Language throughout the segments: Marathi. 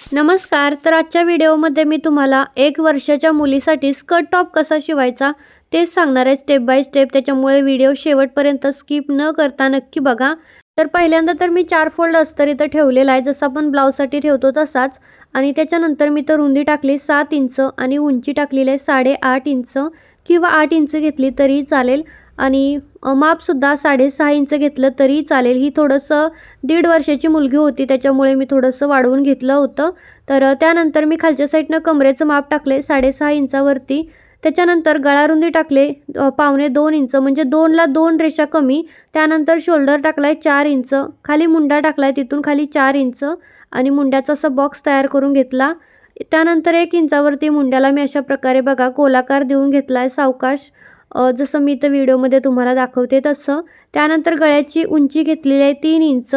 नमस्कार तर आजच्या व्हिडिओमध्ये मी तुम्हाला एक वर्षाच्या मुलीसाठी स्कर्ट टॉप कसा शिवायचा तेच सांगणार आहे स्टेप बाय स्टेप त्याच्यामुळे व्हिडिओ शेवटपर्यंत स्किप न करता नक्की बघा. तर पहिल्यांदा तर मी चार फोल्ड अस्तर इथं ठेवलेला आहे. जसं आपण ब्लाऊजसाठी ठेवतो तसाच. आणि त्याच्यानंतर मी तर रुंदी टाकली सात इंच आणि उंची टाकलेली आहे साडेआठ इंच. किंवा आठ इंच घेतली तरी चालेल. आणि मापसुद्धा साडेसहा इंच घेतलं तरी चालेल. ही थोडंसं दीड वर्षाची मुलगी होती त्याच्यामुळे मी थोडंसं वाढवून घेतलं होतं. तर त्यानंतर मी खालच्या साईडनं कमरेचं माप टाकले साडेसहा इंचावरती. त्याच्यानंतर गळारुंदी टाकले पावणे दोन इंच म्हणजे दोनला दोन रेषा कमी. त्यानंतर शोल्डर टाकलाय चार इंच खाली मुंडा टाकलाय तिथून खाली चार इंच आणि मुंड्याचा असा बॉक्स तयार करून घेतला. त्यानंतर एक इंचावरती मुंड्याला मी अशा प्रकारे बघा गोलाकार देऊन घेतला आहे सावकाश. जसं मी इथं व्हिडिओमध्ये तुम्हाला दाखवते तसं त्यानंतर गळ्याची उंची घेतलेली आहे तीन इंच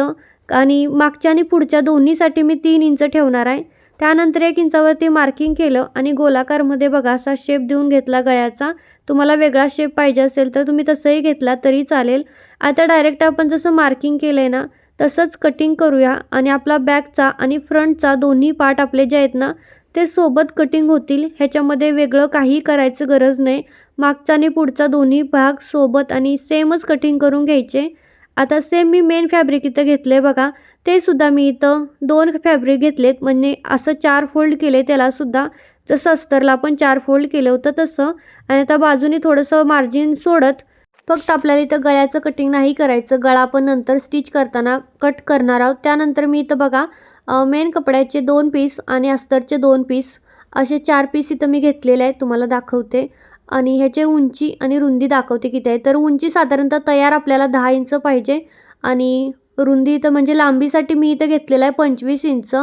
आणि मागच्या आणि पुढच्या दोन्हीसाठी मी तीन इंच ठेवणार आहे. त्यानंतर एक इंचावरती मार्किंग केलं आणि गोलाकारमध्ये बघा असा शेप देऊन घेतला गळ्याचा. तुम्हाला वेगळा शेप पाहिजे असेल तर तुम्ही तसंही घेतला तरी चालेल. आता डायरेक्ट आपण जसं मार्किंग केलं आहे ना तसंच कटिंग करूया आणि आपला बॅकचा आणि फ्रंटचा दोन्ही पार्ट आपले जे आहेत ना ते सोबत कटिंग होतील ह्याच्यामध्ये वेगळं काही करायचं गरज नाही. मागचा आणि पुढचा दोन्ही भाग सोबत आणि सेमच कटिंग करून घ्यायचे. आता सेम मी मेन फॅब्रिक इथं घेतलं आहे बघा. ते सुद्धा मी इथं दोन फॅब्रिक घेतलेत. म्हणजे असं चार फोल्ड केले त्यालासुद्धा जसं अस्तरला आपण चार फोल्ड केलं होतं तसं. आणि आता बाजूने थोडंसं मार्जिन सोडत फक्त आपल्याला इथं गळ्याचं कटिंग नाही करायचं. गळा आपण नंतर स्टिच करताना कट करणार आहोत. त्यानंतर मी इथं बघा मेन कपड्याचे दोन पीस आणि अस्तरचे दोन पीस असे चार पीस इथं मी घेतलेले आहेत तुम्हाला दाखवते. आणि ह्याचे उंची आणि रुंदी दाखवते किती आहे. तर उंची साधारणतः तयार आपल्याला दहा इंच पाहिजे. आणि रुंदी इथं म्हणजे लांबीसाठी मी इथं घेतलेलं आहे पंचवीस इंच.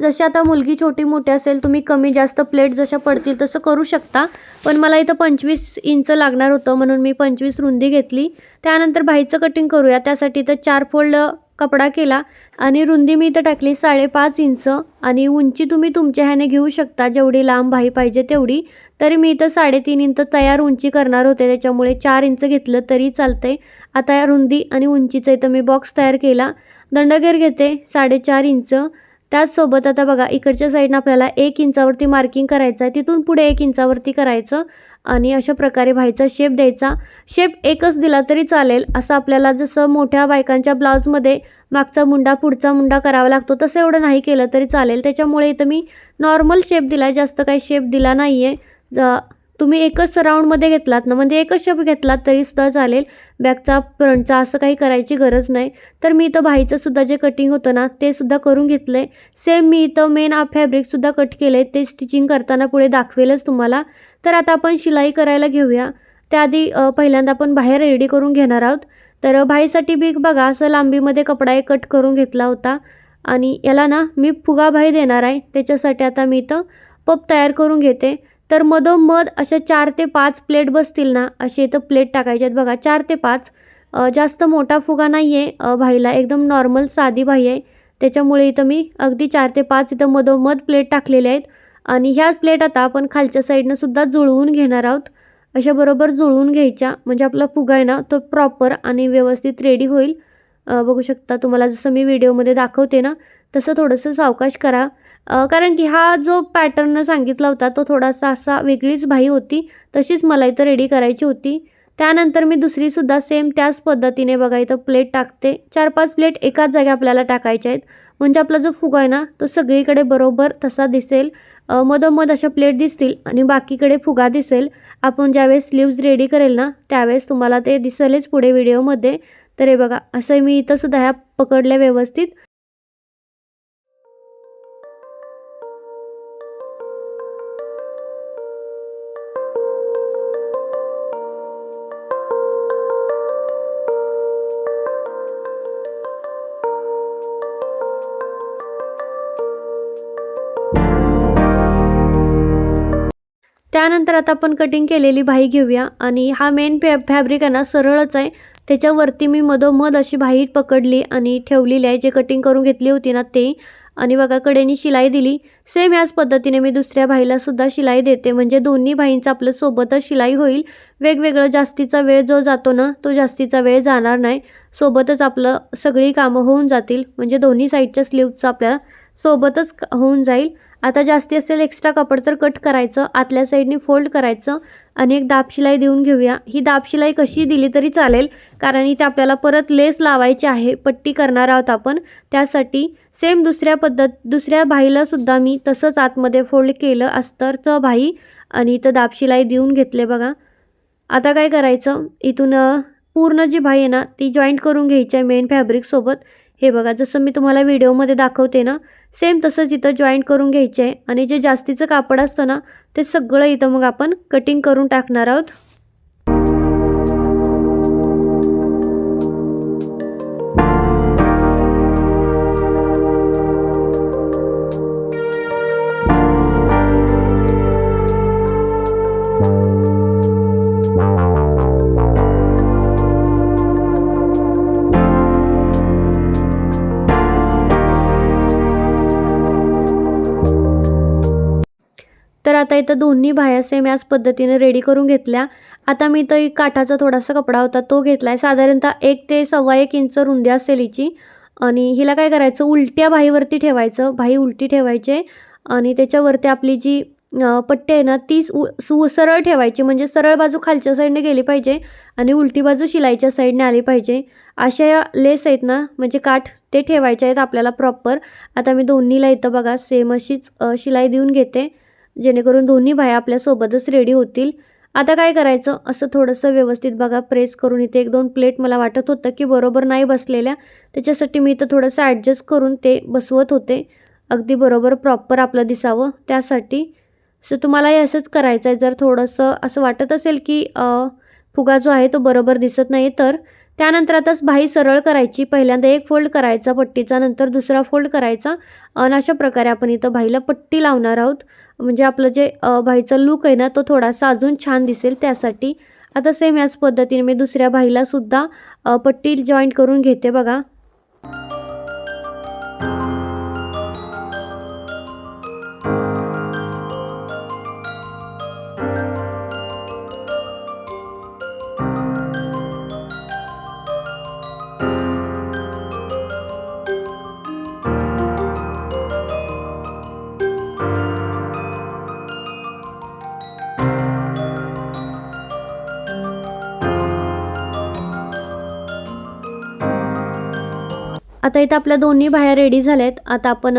जशी आता मुलगी छोटी मोठी असेल तुम्ही कमी जास्त प्लेट जशा पडतील तसं करू शकता. पण मला इथं पंचवीस इंच लागणार होतं म्हणून मी पंचवीस रुंदी घेतली. त्यानंतर बाईचं कटिंग करूया. त्यासाठी इथं चार फोल्ड कपडा केला आणि रुंदी मी इथं टाकली साडेपाच इंच आणि उंची तुम्ही तुमच्या ह्याने घेऊ शकता. जेवढी लांब बाही पाहिजे तेवढी. तरी मी इथं साडेतीन इंच तयार उंची करणार होते. त्याच्यामुळे चार इंच घेतलं तरी चालतंय. आता या रुंदी आणि उंचीचा इथं मी बॉक्स तयार केला. दंडगेर घेते साडेचार इंच. त्याचसोबत आता बघा इकडच्या साईडनं आपल्याला एक इंचावरती मार्किंग करायचं आहे. तिथून पुढे एक इंचावरती करायचं. आणि अशा प्रकारे व्हायचा शेप द्यायचा. शेप एकच दिला तरी चालेल असं आपल्याला जसं मोठ्या बायकांच्या ब्लाऊजमध्ये मागचा मुंडा पुढचा मुंडा करावा लागतो तसं एवढं नाही केलं तरी चालेल. त्याच्यामुळे इथं मी नॉर्मल शेप दिला जास्त काही शेप दिला नाही आहे ज तुम्ही एकच राऊंडमध्ये घेतलात ना म्हणजे एकच शेप घेतलात तरीसुद्धा चालेल. बॅकचा फ्रंटचा असं काही करायची गरज नाही. तर मी इथं भाईचंसुद्धा जे कटिंग होतं ना ते सुद्धा करून घेतलं आहे सेम मी इथं मेन फॅब्रिकसुद्धा कट केलं आहे ते स्टिचिंग करताना पुढे दाखवेलच तुम्हाला. तर आता आपण शिलाई करायला घेऊया. त्याआधी पहिल्यांदा आपण बाहेर रेडी करून घेणार आहोत. तर भाईसाठी बी बघा असं लांबीमध्ये कपडा एक कट करून घेतला होता. आणि याला ना मी फुगा भाई देणार आहे. त्याच्यासाठी आता मी इथं पप तयार करून घेते. तर मधोमध अशा चार ते पाच प्लेट बसतील ना असे इथं प्लेट टाकायचे आहेत बघा. चार ते पाच जास्त मोठा फुगा नाही आहे भाईला. एकदम नॉर्मल साधी भाई आहे. त्याच्यामुळे इथं मी अगदी चार ते पाच इथं मधोमध प्लेट टाकलेल्या आहेत. आणि ह्या प्लेट आता आपण खालच्या साईडनं सुद्धा जुळवून घेणार आहोत. अशा बरोबर जुळवून घ्यायच्या. म्हणजे आपला फुगा आहे ना तो प्रॉपर आणि व्यवस्थित रेडी होईल. बघू शकता तुम्हाला जसं मी व्हिडिओमध्ये दाखवते ना तसं थोडंसं सावकाश करा. कारण की हा जो पॅटर्न सांगितला होता तो थोडासा असा वेगळीच भाई होती. तशीच मला इथं रेडी करायची होती. त्यानंतर मी दुसरीसुद्धा सेम त्याच पद्धतीने बघा इथं प्लेट टाकते. चार पाच प्लेट एकाच जागी आपल्याला टाकायच्या आहेत. म्हणजे आपला जो फुगा आहे ना तो सगळीकडे बरोबर तसा दिसेल. मधोमध अशा प्लेट दिसतील आणि बाकीकडे फुगा दिसेल. आपण ज्यावेळेस स्लीव्ज रेडी करेल ना त्यावेळेस तुम्हाला ते दिसेलच पुढे व्हिडिओमध्ये तर हे बघा असं मी इथंसुद्धा ह्या पकडल्या व्यवस्थित. त्यानंतर आता आपण कटिंग केलेली बाही घेऊया. आणि हा मेन फॅ फॅब्रिक आहे ना सरळच आहे. त्याच्यावरती मी मधोमध अशी भाई पकडली आणि ठेवलेली आहे. जे कटिंग करून घेतली होती ना ते. आणि बघा कडेनी शिलाई दिली. सेम याच पद्धतीने मी दुसऱ्या भाईलासुद्धा शिलाई देते. म्हणजे दोन्ही भाईंचं आपलं सोबतच शिलाई होईल. वेगवेगळं जास्तीचा वेळ जो जातो ना तो जास्तीचा वेळ जाणार नाही. सोबतच आपलं सगळी कामं होऊन जातील. म्हणजे दोन्ही साईडच्या स्लीवचं आपल्या सोबतच क- होऊन जाईल. आता जास्ती असेल एक्स्ट्रा कापड तर कट करायचं आतल्या साईडने फोल्ड करायचं आणि एक दाबशिलाई देऊन घेऊया. ही दाबशिलाई कशी दिली तरी चालेल कारण इथे आपल्याला परत लेस लावायची आहे पट्टी करणार आहोत आपण. त्यासाठी सेम दुसऱ्या पद्धत दुसऱ्या भाईलासुद्धा मी तसंच आतमध्ये फोल्ड केलं अस्तरचं भाई आणि इथं दाबशिलाई देऊन घेतले बघा. आता काय करायचं? इथून पूर्ण जी भाई आहे ना ती जॉईंट करून घ्यायची आहे मेन फॅब्रिकसोबत हे बघा जसं मी तुम्हाला व्हिडिओमध्ये दाखवते ना सेम तसंच इथं जॉईंट करून घ्यायचे आहे आणि जे जास्तीचं कापड असतं ना ते सगळं इथं मग आपण कटिंग करून टाकणार आहोत. तर आता इथं दोन्ही बाह्या सेम याच पद्धतीने रेडी करून घेतल्या. आता मी इथं एक काठाचा थोडासा कपडा होता तो घेतला आहे साधारणतः एक ते सव्वा एक इंच रुंदी असेल हिची. आणि हिला काय करायचं उलट्या भाईवरती ठेवायचं. भाई उलटी ठेवायचे आणि त्याच्यावरती आपली जी पट्टी आहे ना ती सु सु सरळ ठेवायची. म्हणजे सरळ बाजू खालच्या साईडने गेली पाहिजे आणि उलटी बाजू शिलाईच्या साईडने आली पाहिजे. अशा या लेस आहेत ना म्हणजे काठ ते ठेवायचे आहेत आपल्याला प्रॉपर आता मी दोन्हीला इथं बघा सेम अशीच शिलाई देऊन घेते. जेणेकरून दोन्ही बाया आपल्यासोबतच रेडी होतील. आता काय करायचं? असं थोडंसं व्यवस्थित बघा. प्रेस करून इथे एक दोन प्लेट मला वाटत होतं की बरोबर नाही बसलेल्या. त्याच्यासाठी मी इथं थोडंसं ॲडजस्ट करून ते बसवत होते. अगदी बरोबर प्रॉपर आपलं दिसावं. त्यासाठी. सो तुम्हालाही असंच करायचं आहे. जर थोडंसं असं वाटत असेल की फुगा जो आहे तो बरोबर दिसत नाही तर त्यानंतर आताच बाही सरळ करायची. पहिल्यांदा एक फोल्ड करायचा पट्टीचा नंतर दुसरा फोल्ड करायचा. आणि अशा प्रकारे आपण इथं भाईला पट्टी लावणार आहोत. म्हणजे आपलं जे भाईचा लुक लूक आहे ना तो थोडासा अजून छान दिसेल त्यासाठी. आता सेम याच पद्धतीने मी दुसऱ्या भाईलासुद्धा पट्टी जॉईंट करून घेते बघा. आता इथं आपल्या दोन्ही बाह्या रेडी झाल्यात. आता आपण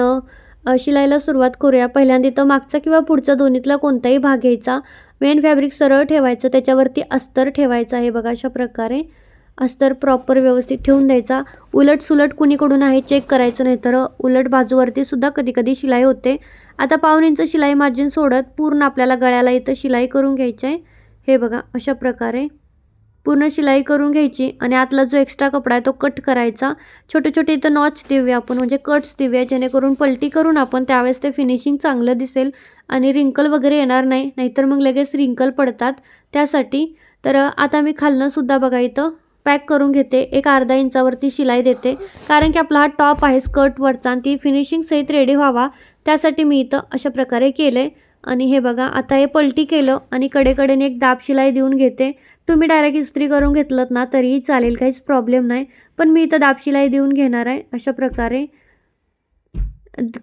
शिलाईला सुरुवात करूया. पहिल्यांदा इथं मागचा किंवा पुढचा दोन्हीतला कोणताही भाग घ्यायचा. मेन फॅब्रिक सरळ ठेवायचं त्याच्यावरती अस्तर ठेवायचं आहे बघा अशा प्रकारे. अस्तर प्रॉपर व्यवस्थित ठेवून द्यायचा. उलट सुलट कुणीकडून आहे चेक करायचं नाही तर उलट बाजूवरती सुद्धा कधी कधी शिलाई होते. आता पाऊन इंच शिलाई मार्जिन सोडत पूर्ण आपल्याला गळ्याला इथं शिलाई करून घ्यायची आहे. हे बघा अशा प्रकारे. पूर्ण शिलाई करून घ्यायची आणि आतला जो एक्स्ट्रा कपडा आहे तो कट करायचा. छोटे छोटे इथं नॉच देऊया आपण म्हणजे कट्स देऊया जेणेकरून पलटी करून आपण त्यावेळेस ते फिनिशिंग चांगलं दिसेल आणि रिंकल वगैरे येणार नाही नाहीतर मग लगेच रिंकल पडतात त्यासाठी. तर आता मी खालनंसुद्धा बघा इथं पॅक करून घेते एक अर्धा इंचावरती शिलाई देते. कारण की आपला हा टॉप आहे स्कर्टवरचा आणि ती फिनिशिंग सहित रेडी व्हावा. त्यासाठी मी इथं अशा प्रकारे केले आणि हे बघा आता हे पलटी केलं आणि कडेकडेने एक दाब शिलाई देऊन घेते. तुम्ही डायरेक्ट इस्त्री करून घेतलं ना तरीही चालेल काहीच प्रॉब्लेम नाही. पण मी इथं दाब देऊन घेणार आहे अशा प्रकारे.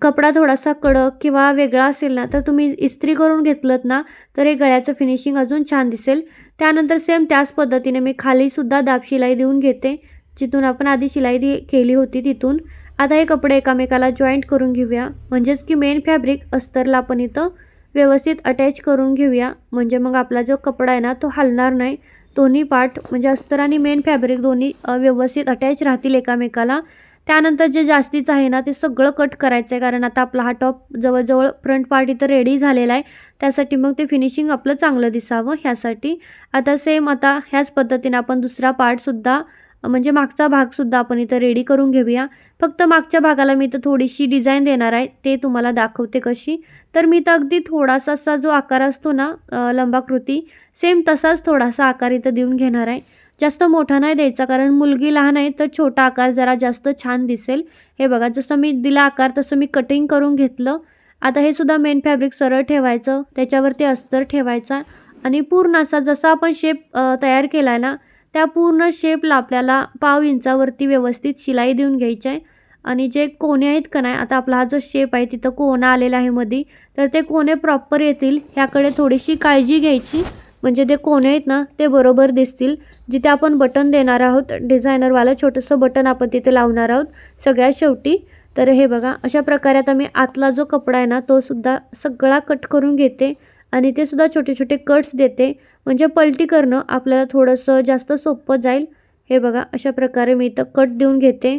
कपडा थोडासा कडक किंवा वेगळा असेल ना तर तुम्ही इस्त्री करून घेतलं ना तर हे गळ्याचं फिनिशिंग अजून छान दिसेल. त्यानंतर सेम त्याच पद्धतीने मी खालीसुद्धा दापशिलाई देऊन घेते जिथून आपण आधी शिलाई दि केली होती तिथून. आता हे कपडे एकामेकाला जॉईंट करून घेऊया. म्हणजेच की मेन फॅब्रिक अस्तरला आपण इथं व्यवस्थित अटॅच करून घेऊया. म्हणजे मग आपला जो कपडा आहे ना तो हलणार नाही. दोन्ही पार्ट म्हणजे अस्तर आणि मेन फॅब्रिक दोन्ही व्यवस्थित अटॅच राहतील एकामेकाला. त्यानंतर जे जास्तीचं आहे ना ते सगळं कट करायचं आहे कारण आता आपला हा टॉप जवळजवळ फ्रंट पार्ट इथं रेडी झालेला आहे. त्यासाठी मग ते फिनिशिंग आपलं चांगलं दिसावं ह्यासाठी. आता सेम आता ह्याच पद्धतीने आपण दुसरा पार्टसुद्धा म्हणजे मागचा भागसुद्धा आपण इथं रेडी करून घेऊया. फक्त मागच्या भागाला मी इथं थोडीशी डिझाईन देणार आहे. ते तुम्हाला दाखवते कशी. तर मी तर अगदी थोडासा असा जो आकार असतो ना लंबाकृती सेम तसाच थोडासा आकार इथं देऊन घेणार आहे. जास्त मोठा नाही द्यायचा कारण मुलगी लहान आहे तर छोटा आकार जरा जास्त छान दिसेल. हे बघा जसं मी दिला आकार तसं मी कटिंग करून घेतलं. आता हे सुद्धा मेन फॅब्रिक सरळ ठेवायचं. त्याच्यावरती अस्तर ठेवायचा. आणि पूर्ण असा जसा आपण शेप तयार केला आहे ना त्या पूर्ण शेपला आपल्याला पाव इंचावरती व्यवस्थित शिलाई देऊन घ्यायची आहे. आणि जे कोणे आहेत का नाही आता आपला हा जो शेप आहे तिथं कोणा आलेला आहे मध्ये तर ते कोणे प्रॉपर येतील ह्याकडे थोडीशी काळजी घ्यायची. म्हणजे ते कोणे आहेत ना ते बरोबर दिसतील. जिथे आपण बटन देणार आहोत डिझायनरवालं छोटंसं बटन आपण तिथे लावणार आहोत सगळ्यात शेवटी. तर हे बघा अशा प्रकारे आता मी आतला जो कपडा आहे ना तो सुद्धा सगळा कट करून घेते. आणि ते सुद्धा छोटे छोटे कट्स देते. म्हणजे पलटी करणं आपल्याला थोडंसं जास्त सोपं जाईल. हे बघा अशा प्रकारे मी इथं कट देऊन घेते.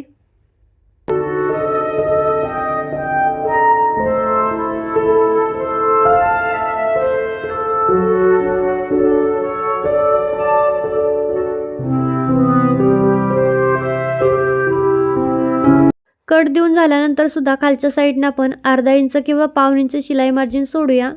कट देऊन झाल्यानंतर सुद्धा खालच्या साईडनं आपण अर्धा इंच किंवा पाऊन इंच शिलाई मार्जिन सोडूया.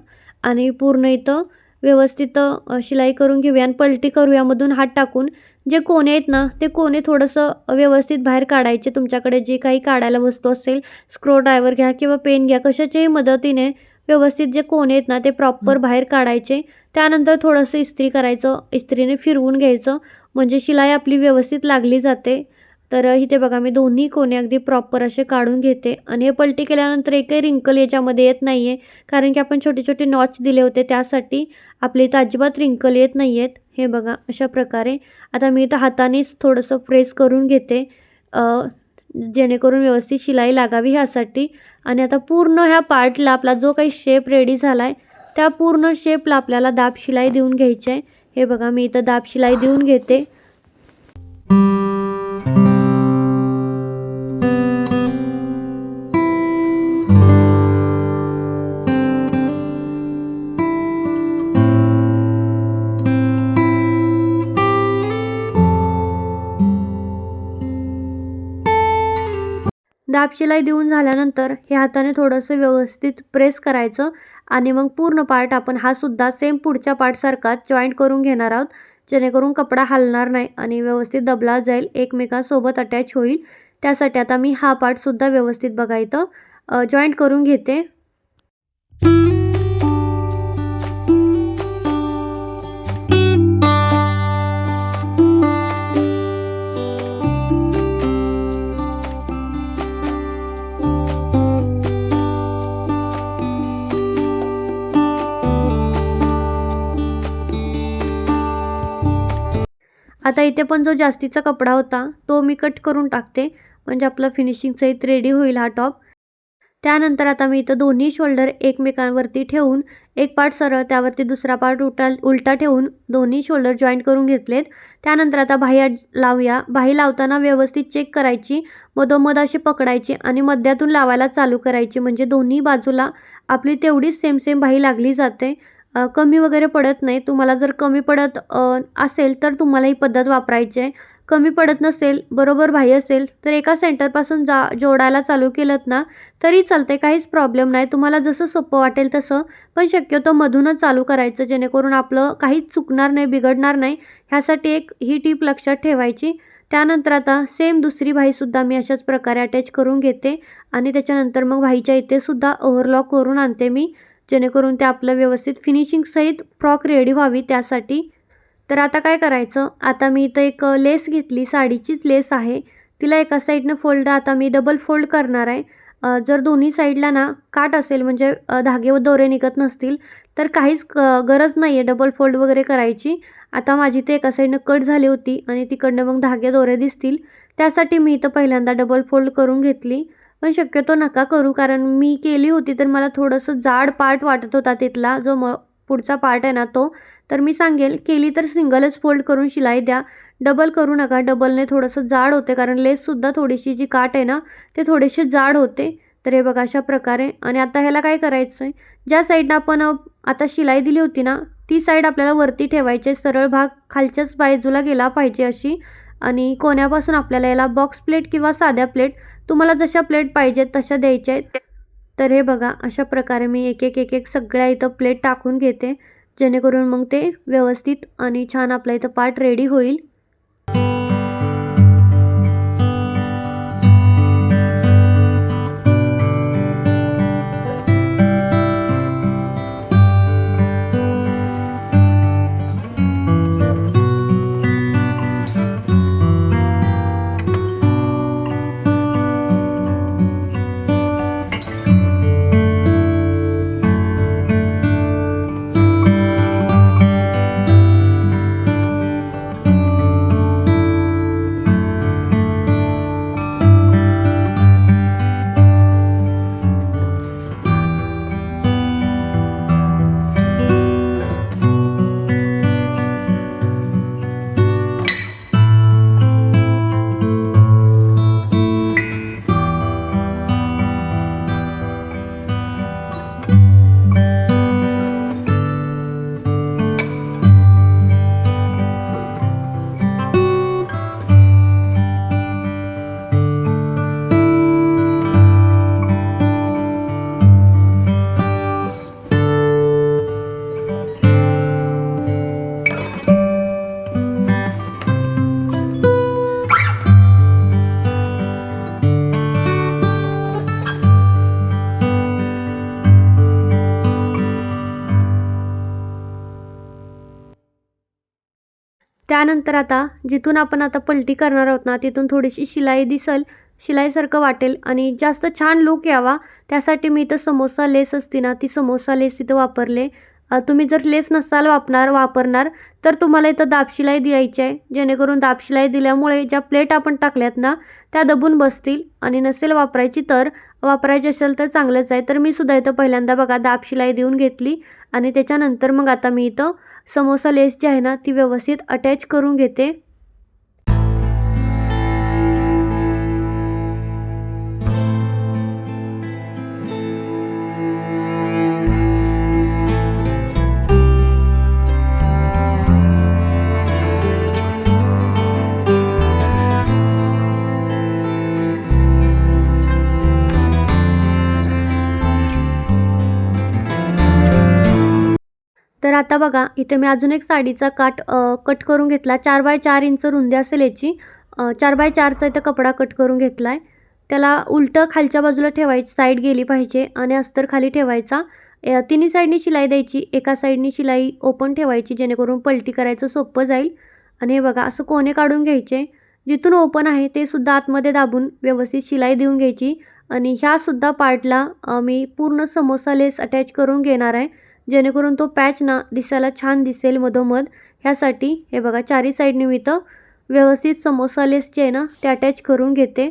आणि पूर्ण इथं व्यवस्थित शिलाई करून घेऊया आणि पलटी करूया मधून हात टाकून जे कोणे आहेत ना ते कोणे थोडंसं व्यवस्थित बाहेर काढायचे. तुमच्याकडे जे काही काढायला वस्तू असेल स्क्रो ड्रायव्हर घ्या किंवा पेन घ्या कशाच्याही मदतीने व्यवस्थित जे कोणे आहेत ना ते प्रॉपर बाहेर काढायचे. त्यानंतर थोडंसं इस्त्री करायचं. इस्त्रीने फिरवून घ्यायचं. म्हणजे शिलाई आपली व्यवस्थित लागली जाते. तर इथे बघा मी दोन्ही कोणे अगदी प्रॉपर असे काढून घेते. आणि हे पलटी केल्यानंतर एकही रिंकल याच्यामध्ये येत नाही आहे कारण की आपण छोटे छोटे नॉच दिले होते त्यासाठी आपले इथं अजिबात रिंकल येत नाही आहेत हे बघा अशा प्रकारे. आता मी इथं हातानेच थोडंसं प्रेस करून घेते. जेणेकरून व्यवस्थित शिलाई लागावी ह्यासाठी. आणि आता पूर्ण ह्या पार्टला आपला जो काही शेप रेडी झाला आहे त्या पूर्ण शेपला आपल्याला दाब शिलाई देऊन घ्यायची आहे. हे बघा मी इथं दाब शिलाई देऊन घेते. दाब शिलाई देऊन झाल्यानंतर हे हाताने थोडंसं व्यवस्थित प्रेस करायचं आणि मग पूर्ण पार्ट आपण हा सुद्धा सेम पुढच्या पार्टसारखाच जॉईंट करून घेणार आहोत. जेणेकरून कपडा हलणार नाही आणि व्यवस्थित दबला जाईल एकमेकांसोबत अटॅच होईल. त्यासाठी आता मी हा पार्टसुद्धा व्यवस्थित बघा इथं जॉईंट करून घेते. आता इथे पण जो जास्तीचा कपडा होता तो मी कट करून टाकते. म्हणजे आपला फिनिशिंग सहित रेडी होईल हा टॉप त्यानंतर आता मी इथं दोन्ही शोल्डर एकमेकांवरती ठेवून एक पार्ट सरळ त्यावरती दुसरा पार्ट उलटा उलटा ठेवून दोन्ही शोल्डर जॉईंट करून घेतलेत. त्यानंतर आता बाह्या लावूया. बाही लावताना व्यवस्थित चेक करायची मधोमध अशी पकडायची आणि मध्यातून लावायला चालू करायची. म्हणजे दोन्ही बाजूला आपली तेवढीच सेम सेम बाही लागली जाते. कमी वगैरे पडत नाही. तुम्हाला जर कमी पडत असेल तर तुम्हाला ही पद्धत वापरायची आहे. कमी पडत नसेल बरोबर भाई असेल तर एका सेंटरपासून जा जोडायला चालू केलं ना तरी चालते काहीच प्रॉब्लेम नाही. तुम्हाला जसं सोपं वाटेल तसं पण शक्यतो मधूनच चालू करायचं जेणेकरून आपलं काहीच चुकणार नाही बिघडणार नाही. ह्यासाठी एक ही टीप लक्षात ठेवायची. त्यानंतर आता सेम दुसरी भाईसुद्धा मी अशाच प्रकारे अटॅच करून घेते. आणि त्याच्यानंतर मग भाईच्या इथे सुद्धा ओव्हरलॉक करून आणते मी. जेणेकरून ते आपलं व्यवस्थित फिनिशिंगसहित फ्रॉक रेडी व्हावी त्यासाठी. तर आता काय करायचं? आता मी इथं एक लेस घेतली. साडीचीच लेस आहे. तिला एका साईडनं फोल्ड आता मी डबल फोल्ड करणार आहे. जर दोन्ही साईडला ना काट असेल म्हणजे धागे व दोरे निघत नसतील तर काहीच क गरज नाही आहे डबल फोल्ड वगैरे करायची. आता माझी ते एका साईडनं कट झाली होती आणि तिकडनं मग धागे दोरे दिसतील. त्यासाठी मी इथं पहिल्यांदा डबल फोल्ड करून घेतली. पण शक्यतो नका करू कारण मी केली होती तर मला थोडंसं जाड पार्ट वाटत होता तिथला. जो म पुढचा पार्ट आहे ना तो. तर मी सांगेल केली तर सिंगलच फोल्ड करून शिलाई द्या. डबल करू नका. डबलने थोडंसं जाड होते कारण लेससुद्धा थोडीशी जी काट आहे ना ते थोडेसे जाड होते. तर हे बघा अशा प्रकारे. आणि आता ह्याला काय करायचं आहे ज्या साईडनं आपण आता शिलाई दिली होती ना ती साईड आपल्याला वरती ठेवायची सरळ भाग खालच्याच बाजूला गेला पाहिजे अशी. आणि कोण्यापासून आपल्याला याला बॉक्स प्लेट किंवा साध्या प्लेट तुम्हाला जशा प्लेट पाहिजेत तशा द्यायच्या आहेत. तर हे बघा अशा प्रकारे मी एक एक एक एक सगळ्या इथं प्लेट टाकून घेते. जेणेकरून मग ते व्यवस्थित आणि छान आपल्या इथं पार्ट रेडी होईल. त्यानंतर आता जिथून आपण आता पलटी करणार आहोत ना तिथून थोडीशी शिलाई दिसल शिलाईसारखं वाटेल आणि जास्त छान लूक यावा. त्यासाठी मी इथं समोसा लेस असते ना ती समोसा लेस इथं वापरले. तुम्ही जर लेस नसाल वापरणार वापरणार तर तुम्हाला इथं दाबशिलाई द्यायची आहे. जेणेकरून दाबशिलाई दिल्यामुळे ज्या प्लेट आपण टाकल्यात ना त्या दबून बसतील आणि नसेल वापरायची तर वापरायची असेल तर चांगलंच आहे. तर मी सुद्धा इथं पहिल्यांदा बघा दाबशिलाई देऊन घेतली आणि त्याच्यानंतर मग आता मी इथं समोसा लेस जी आहे ना ती व्यवस्थित अटॅच करून घेते. तर आता बघा इथे मी अजून एक साडीचा काट कट करून घेतला. चार बाय चार इंच रुंदी असेल याची. चार बाय चारचा इथं कपडा कट करून घेतला आहे त्याला उलटं खालच्या बाजूला ठेवायची साईड गेली पाहिजे आणि अस्तर खाली ठेवायचा. तिन्ही साईडनी शिलाई द्यायची एका साईडनी शिलाई ओपन ठेवायची जेणेकरून पलटी करायचं सोपं जाईल. आणि हे बघा असं कोणे काढून घ्यायचे. जिथून ओपन आहे ते सुद्धा आतमध्ये दाबून व्यवस्थित शिलाई देऊन घ्यायची. आणि ह्यासुद्धा पार्टला मी पूर्ण समोसा लेस अटॅच करून घेणार आहे. जेणेकरून तो पॅच ना दिसायला छान दिसेल मधोमध. ह्यासाठी हे बघा चारी साईडने मी इथं व्यवस्थित समोसा लेस जे आहे ना ते अटॅच करून घेते.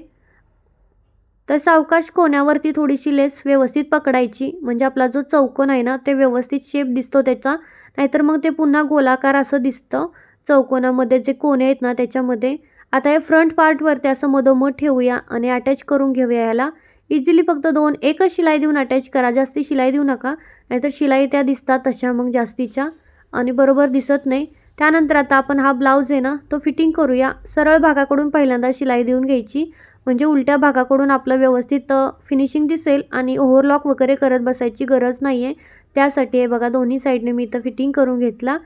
तर सावकाश कोण्यावरती थोडीशी लेस व्यवस्थित पकडायची. म्हणजे आपला जो चौकोन आहे ना ते व्यवस्थित शेप दिसतो त्याचा. नाहीतर मग ते पुन्हा गोलाकार असं दिसतं. चौकोनामध्ये जे कोणे आहेत ना त्याच्यामध्ये. आता हे फ्रंट पार्टवरती असं मधोमध ठेवूया आणि अटॅच करून घेऊया याला इझिली फक्त दोन एकच शिलाई देऊन अटॅच करा. जास्ती शिलाई देऊ नका. नाहीतर शिलाई त्या दिसतात तशा मग जास्तीच्या. आणि बरोबर दिसत नाही. त्यानंतर आता आपण हा ब्लाऊज आहे ना तो फिटिंग करूया. सरळ भागाकडून पहिल्यांदा शिलाई देऊन घ्यायची. म्हणजे उलट्या भागाकडून आपलं व्यवस्थित फिनिशिंग दिसेल आणि ओव्हरलॉक वगैरे करत बसायची गरज नाही आहे त्यासाठी हे बघा दोन्ही साईडने मी इथं फिटिंग करून घेतला.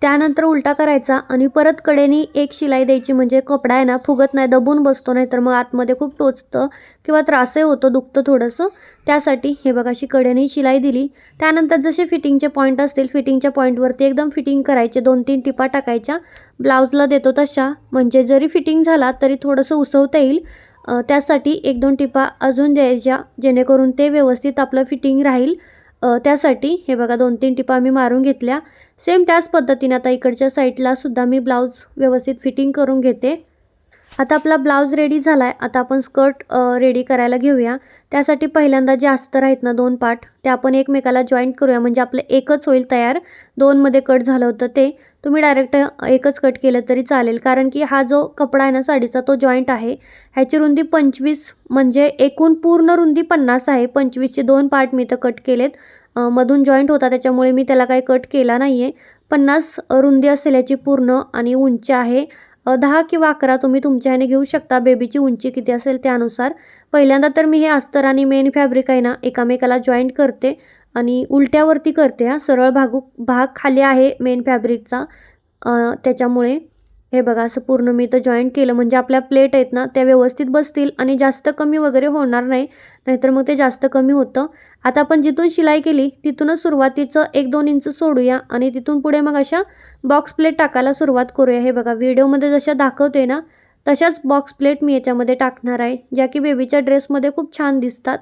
त्यानंतर उलटा करायचा आणि परत कडेनी एक शिलाई द्यायची म्हणजे कपडा आहे ना फुगत नाही दबून बसतो नाही तर मग आतमध्ये खूप टोचतं किंवा त्रासही होतो दुखतं थोडंसं. त्यासाठी हे बघा अशी कडेने शिलाई दिली. त्यानंतर जसे फिटिंगचे पॉईंट असतील फिटिंगच्या पॉईंटवरती एकदम फिटिंग करायचे दोन तीन टिपा टाकायच्या. ब्लाऊजला देतो तशा म्हणजे जरी फिटिंग झाला तरी थोडंसं उसवता येईल. त्यासाठी एक दोन टिपा अजून द्यायच्या जेणेकरून ते व्यवस्थित आपलं फिटिंग राहील. त्यासाठी हे बघा दोन तीन टिपा मी मारून घेतल्या. सेम त्याच पद्धतीने आता इकडच्या साईडला सुद्धा मी ब्लाऊज व्यवस्थित फिटिंग करून घेते. आता आपला ब्लाऊज रेडी झाला आहे आता आपण स्कर्ट रेडी करायला घेऊया. त्यासाठी पहिल्यांदा जे अस्तर आहेत ना दोन पार्ट ते आपण एकमेकाला जॉईंट करूया. म्हणजे आपलं एकच होईल तयार. दोनमध्ये कट झालं होतं ते. तुम्ही डायरेक्ट एकच कट केलं तरी चालेल. कारण की हा जो कपडा आहे ना साडीचा तो जॉईंट आहे. ह्याची रुंदी पंचवीस म्हणजे एकूण पूर्ण रुंदी पन्नास आहे. पंचवीसचे दोन पार्ट मी इथं कट केलेत. मधून जॉईंट होता. त्याच्यामुळे मी त्याला काही कट केला नाही आहे पन्नास रुंदी असेल याची पूर्ण आणि उंची आहे. दहा किंवा अकरा तुम्ही तुमच्या ह्याने घेऊ शकता. बेबीची उंची किती असेल त्यानुसार. पहिल्यांदा तर मी हे अस्तर आणि मेन फॅब्रिक आहे ना एकामेकाला जॉईंट करते आणि उलट्यावरती करते हा. सरळ भागू भाग खाली आहे मेन फॅब्रिकचा त्याच्यामुळे हे बघा असं पूर्ण मी तर जॉईंट केलं. म्हणजे आपल्या प्लेट आहेत ना त्या व्यवस्थित बसतील आणि जास्त कमी वगैरे होणार नाही. नाहीतर मग ते जास्त कमी होतं. आता आपण जिथून शिलाई केली तिथूनच सुरुवातीचं एक दोन इंच सोडूया आणि तिथून पुढे मग अशा बॉक्स प्लेट टाकायला सुरुवात करूया. हे बघा व्हिडिओमध्ये जशा दाखवते ना तशाच बॉक्स प्लेट मी याच्यामध्ये टाकणार आहे ज्या की बेबीच्या ड्रेसमध्ये खूप छान दिसतात.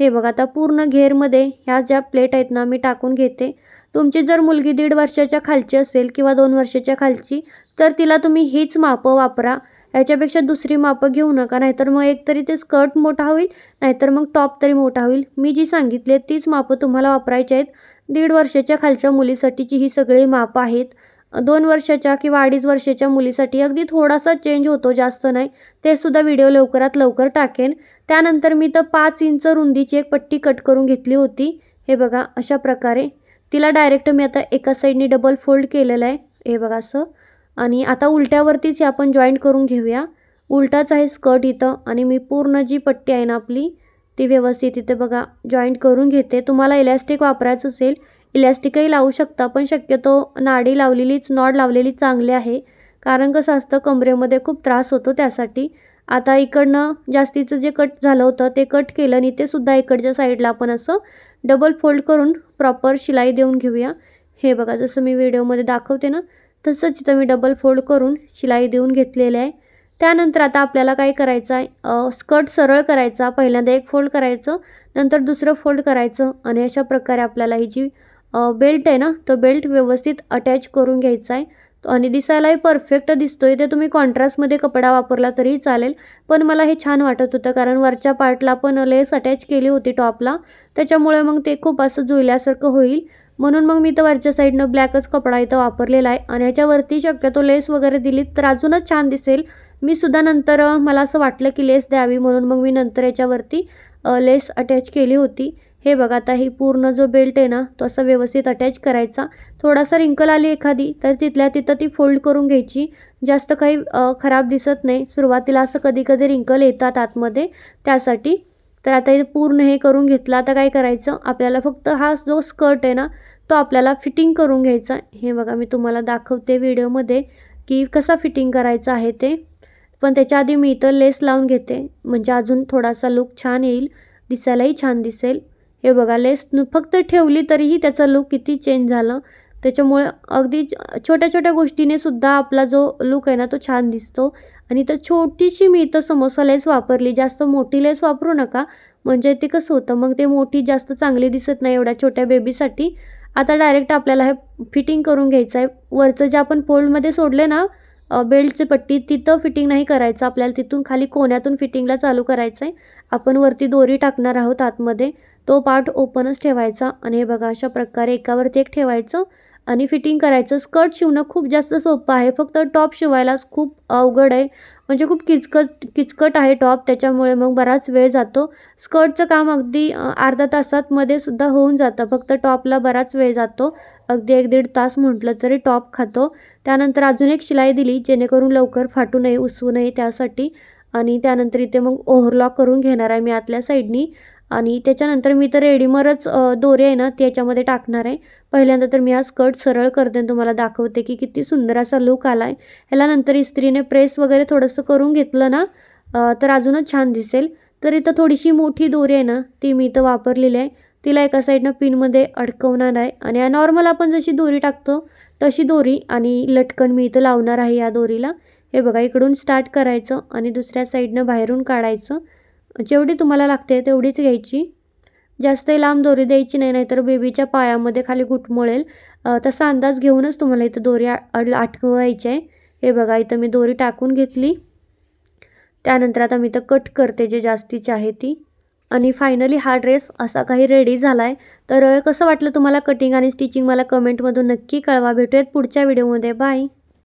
हे बघा आता पूर्ण घेरमध्ये ह्या ज्या प्लेट आहेत ना मी टाकून घेते. तुमची जर मुलगी दीड वर्षाच्या खालची असेल किंवा दोन वर्षाच्या खालची तर तिला तुम्ही हीच मापं वापरा. याच्यापेक्षा दुसरी मापं घेऊ नका नाहीतर मग एकतरी ते स्कर्ट मोठा होईल नाहीतर मग टॉप तरी मोठा होईल. मी जी सांगितली तीच मापं तुम्हाला वापरायची आहेत. दीड वर्षाच्या खालच्या मुलीसाठीची ही सगळी मापं आहेत. दोन वर्षाच्या किंवा अडीच वर्षाच्या मुलीसाठी अगदी थोडासा चेंज होतो जास्त नाही. ते सुद्धा व्हिडिओ लवकरात लवकर टाकेन. त्यानंतर मी तर पाच इंच रुंदीची एक पट्टी कट करून घेतली होती. हे बघा अशा प्रकारे. तिला डायरेक्ट मी आता एका साईडनी डबल फोल्ड केलेलं आहे. हे बघा असं. आणि आता उलट्यावरतीच आपण जॉईंट करून घेऊया. उलटाच आहे स्कर्ट इथं आणि मी पूर्ण जी पट्टी आहे ना आपली ती व्यवस्थित इथे बघा जॉईंट करून घेते. तुम्हाला इलॅस्टिक वापरायचं असेल इलॅस्टिकही लावू शकता पण शक्यतो नाडी लावलेलीच नॉड लावलेली चांगली आहे. कारण कसं असतं कमरेमध्ये खूप त्रास होतो त्यासाठी. आता इकडनं जास्तीचं जे कट झालं होतं ते कट केलं आणि ते सुद्धा इकडच्या साईडला आपण असं डबल फोल्ड करून प्रॉपर शिलाई देऊन घेऊया. हे बघा जसं मी व्हिडिओमध्ये दाखवते ना तसंच इथं मी डबल फोल्ड करून शिलाई देऊन घेतलेली आहे. त्यानंतर आता आपल्याला काय करायचं आहे? स्कर्ट सरळ करायचा पहिल्यांदा एक फोल्ड करायचं नंतर दुसरं फोल्ड करायचं आणि अशा प्रकारे आपल्याला ही जी बेल्ट आहे ना तो बेल्ट व्यवस्थित अटॅच करून घ्यायचा आहे. आणि दिसायलाही परफेक्ट दिसतोय. ते तुम्ही कॉन्ट्रास्टमध्ये कपडा वापरला तरीही चालेल. पण मला हे छान वाटत होतं कारण वरच्या पार्टला पण लेस अटॅच केली होती टॉपला त्याच्यामुळे मग ते खूप असं जुळल्यासारखं होईल. म्हणून मग मी तर वरच्या साईडनं ब्लॅकच कपडा इथं वापरलेला आहे. आणि याच्यावरती शक्यतो लेस वगैरे दिलीत तर अजूनच छान दिसेल. मी सुद्धा नंतर मला असं वाटलं की लेस द्यावी म्हणून मग मी नंतर याच्यावरती लेस अटॅच केली होती. हे बघा आता ही पूर्ण जो बेल्ट आहे ना तो असा व्यवस्थित अटॅच करायचा. थोडासा रिंकल आली एखादी तर तिथल्या तिथं ती फोल्ड करून घ्यायची. जास्त काही खराब दिसत नाही. सुरुवातीला असं कधी कधी रिंकल येतात आतमध्ये. त्यासाठी तर आता हे पूर्ण हे करून घेतलं. आता काय करायचं? आपल्याला फक्त हा जो स्कर्ट आहे ना तो आपल्याला फिटिंग करून घ्यायचा हे बघा मी तुम्हाला दाखवते व्हिडिओमध्ये की कसा फिटिंग करायचा आहे ते. पण त्याच्या आधी मी इथं लेस लावून घेते. म्हणजे अजून थोडासा लुक छान येईल. दिसायलाही छान दिसेल. हे बघा लेस फक्त ठेवली तरीही त्याचा लुक किती चेंज झालं. त्याच्यामुळे अगदी छोट्या छोट्या गोष्टीने सुद्धा आपला जो लुक आहे ना तो छान दिसतो. आणि तर छोटीशी मी इथं समोसा लेस वापरली. जास्त मोठी लेस वापरू नका. म्हणजे ते कसं होतं मग ते मोठी जास्त चांगली दिसत नाही एवढ्या छोट्या बेबीसाठी आता डायरेक्ट आपल्याला हे फिटिंग करून घ्यायचं आहे. वरचं जे आपण फोल्डमध्ये सोडले ना बेल्टची पट्टी तिथं फिटिंग नाही करायचं. आपल्याला तिथून खाली कोण्यातून फिटिंगला चालू करायचं आहे. आपण वरती दोरी टाकणार आहोत आतमध्ये. तो पार्ट ओपनच ठेवायचा. आणि हे बघा अशा प्रकारे एकावरती एक ठेवायचं. आणि फिटिंग करायचं. स्कर्ट शिवणं खूप जास्त सोपं आहे. फक्त टॉप शिवायलाच खूप अवघड आहे. म्हणजे खूप किचकट किचकट आहे टॉप त्याच्यामुळे मग बराच वेळ जातो. स्कर्टचं काम अगदी अर्धा तासातमध्ये सुद्धा होऊन जातं. फक्त टॉपला बराच वेळ जातो. अगदी एक दीड तास म्हटलं तरी टॉप खातो. त्यानंतर अजून एक शिलाई दिली जेणेकरून लवकर फाटू नये उसवू नये त्यासाठी. आणि त्यानंतर इथे मग ओव्हरलॉक करून घेणार आहे मी आतल्या साईडनी आणि त्याच्यानंतर मी तर रेडीमरच दोरे आहे ना ती याच्यामध्ये टाकणार आहे. पहिल्यांदा तर मी हा स्कर्ट सरळ करते आणि तुम्हाला दाखवते की किती सुंदर असा लुक आला आहे ह्याला नंतर इस्त्रीने प्रेस वगैरे थोडंसं करून घेतलं ना तर अजूनच छान दिसेल. तर इथं थोडीशी मोठी दोरी आहे ना ती मी इथं वापरलेली आहे. तिला एका साईडनं पिनमध्ये अडकवणार आहे. आणि नॉर्मल आपण जशी दोरी टाकतो तशी दोरी आणि लटकन मी इथं लावणार आहे या दोरीला. हे बघा इकडून स्टार्ट करायचं आणि दुसऱ्या साईडनं बाहेरून काढायचं. जेवढी तुम्हाला लागते तेवढीच घ्यायची. जास्त लांब दोरी द्यायची नाही नाहीतर बेबीच्या पायामध्ये खाली गुटमळेल तसा अंदाज घेऊनच तुम्हाला इथं दोरी आ- अड- आहे. हे बघा इथं मी दोरी टाकून घेतली. त्यानंतर आता मी इथं कट करते जे जास्तीची आहे ती. आणि फायनली हा ड्रेस असा काही रेडी झाला आहे तर कसं वाटलं तुम्हाला कटिंग आणि स्टिचिंग मला कमेंटमधून नक्की कळवा. भेटूयात पुढच्या व्हिडिओमध्ये बाय